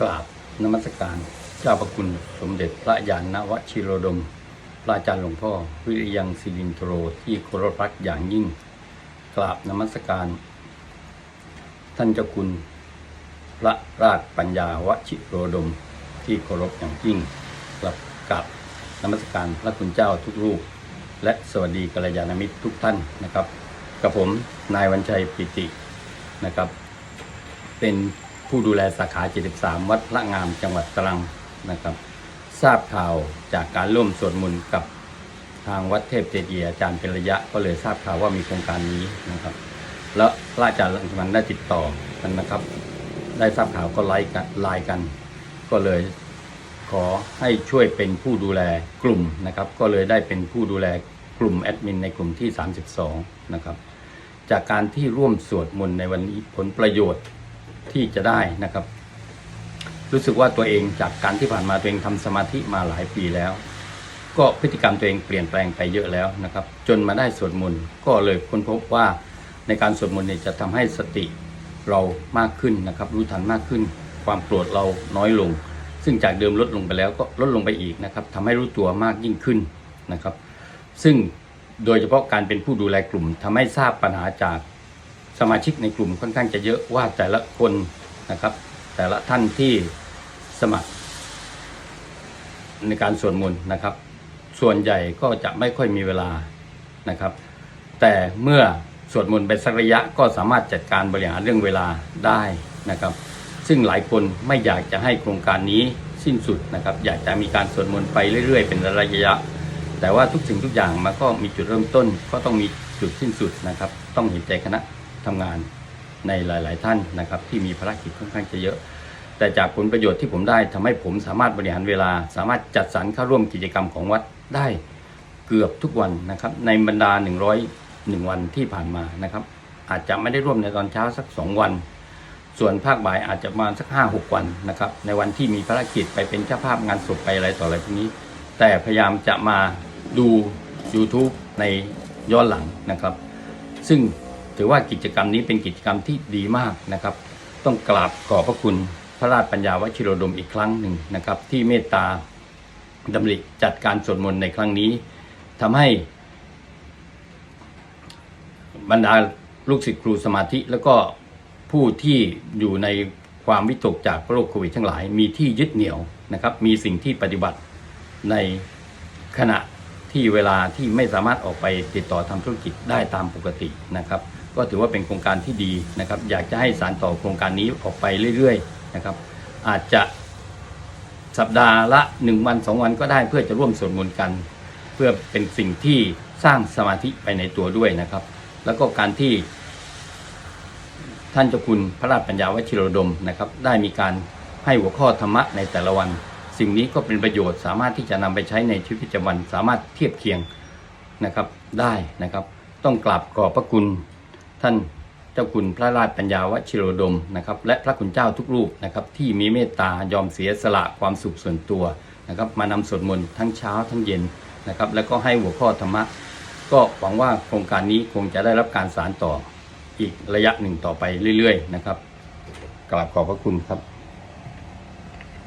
กราบนมัสการ เจ้าประคุณสมเด็จพระยานนวชิโรดม พระอาจารย์หลวงพ่อ วิริยังศิรินทโรที่เคารพรักอย่างยิ่ง กราบนมัสการ ท่านเจ้าคุณพระราชปัญญาวชิโรดม ที่เคารพอย่างยิ่งกราบกับนมัสการพระคุณเจ้าทุกรูป และสวัสดีกัลยาณมิตรทุกท่านนะครับ กับผมนายวันชัยปิตินะครับ เป็น ผู้ดูแลสาขา 73 วัดพระงามจังหวัดตรังนะครับ ทราบข่าวจากการร่วมสวดมนต์กับทางวัดเทพเจดีย์อาจารย์เป็นระยะก็เลยทราบข่าวว่ามีโครงการนี้นะครับ แล้วพระอาจารย์ลังจากนั้นได้ติดต่อกันนะครับ ได้ทราบข่าวก็ไลน์กันไลน์กัน ก็เลยขอให้ช่วยเป็นผู้ดูแลกลุ่มนะครับ ก็เลยได้เป็นผู้ดูแลกลุ่มแอดมินในกลุ่มที่ 32 นะครับ จากการที่ร่วมสวดมนต์ในวันนี้ผลประโยชน์ ที่จะได้นะครับ รู้สึกว่าตัวเองจากการที่ผ่านมาตัวเองทำสมาธิมาหลายปีแล้ว ก็พฤติกรรมตัวเองเปลี่ยนแปลงไปเยอะแล้วนะครับ จนมาได้สวดมนต์ก็เลยค้นพบว่าในการสวดมนต์เนี่ยจะทำให้สติเรามากขึ้นนะครับ รู้ทันมากขึ้น ความโกรธเราน้อยลง ซึ่งจากเดิมลดลงไปแล้วก็ลดลงไปอีกนะครับทำให้รู้ตัวมากยิ่งขึ้นนะครับ ซึ่งโดยเฉพาะการเป็นผู้ดูแลกลุ่มทำให้ทราบปัญหาจาก สมาชิกในกลุ่มค่อนข้างจะเยอะว่าแต่ละคนนะครับ แต่ละท่านที่สมัคร ในการสวดมนต์นะครับ ส่วนใหญ่ก็จะไม่ค่อยมีเวลานะครับ แต่เมื่อสวดมนต์ไปสักระยะก็สามารถจัดการบริหารเรื่องเวลาได้นะครับ ซึ่งหลายคนไม่อยากจะให้โครงการนี้สิ้นสุดนะครับ อยากจะมีการสวดมนต์ไปเรื่อย ๆ เป็นระยะ แต่ว่าทุกสิ่งทุกอย่างมันก็มีจุดเริ่มต้น ก็ต้องมีจุดสิ้นสุดนะครับ ต้องเห็นใจคณะ ทำงานในหลาย ๆ ท่านนะครับ ที่มีภารกิจค่อนข้างจะเยอะ แต่จากผลประโยชน์ที่ผมได้ทำให้ผมสามารถบริหารเวลา สามารถจัดสรรเข้าร่วมกิจกรรมของวัดได้เกือบทุกวันนะครับ ในบรรดา101 วันที่ผ่านมานะครับ อาจจะไม่ได้ร่วมในตอนเช้าสัก 2 วัน ส่วนภาคบ่ายอาจจะมาสัก 5-6 วันนะครับ ในวันที่มีภารกิจไปเป็นเจ้าภาพงานศพไปอะไรต่ออะไรพวกนี้ แต่พยายามจะมาดู YouTube ในย้อนหลังนะครับ ซึ่ง ถือว่ากิจกรรมนี้เป็นกิจกรรมที่ดีมากนะครับ ต้องกราบขอบพระคุณพระราชปัญญาวชิโรดมอีกครั้งหนึ่งนะครับ ที่เมตตาดำริจัดการสวดมนต์ในครั้งนี้ทำให้ บรรดาลูกศิษย์ครูสมาธิแล้วก็ผู้ที่อยู่ในความวิตกจากโรคโควิดทั้งหลาย มีที่ยึดเหนี่ยวนะครับ มีสิ่งที่ปฏิบัติในขณะที่เวลาที่ไม่สามารถออกไปติดต่อทำธุรกิจได้ตามปกตินะครับ ก็ถือว่าเป็นโครงการที่ดีนะครับ อยากจะให้สารต่อโครงการนี้ออกไปเรื่อยๆนะครับ อาจจะสัปดาห์ละหนึ่งวันสองวันก็ได้เพื่อจะร่วมสวดมนต์กัน เพื่อเป็นสิ่งที่สร้างสมาธิไปในตัวด้วยนะครับ แล้วก็การที่ ท่านเจ้าคุณพระราชปัญญาวชิโรดมนะครับ ได้มีการให้หัวข้อธรรมะในแต่ละวัน สิ่งนี้ก็เป็นประโยชน์สามารถที่จะนำไปใช้ในชีวิตประจำวันสามารถเทียบเคียงนะครับได้นะครับ ต้องกราบขอบพระคุณ ท่านเจ้าคุณพระราชปัญญาวชิโรดมนะครับและพระคุณเจ้าทุกรูปนะครับที่มีเมตตายอมเสียสละความสุขส่วนตัวนะครับมานำสวดมนต์ทั้งเช้าทั้งเย็นนะครับแล้วก็ให้หัวข้อธรรมะ ก็หวังว่าโครงการนี้คงจะได้รับการสานต่ออีกระยะหนึ่งต่อไปเรื่อยๆนะครับกราบขอบพระคุณครับ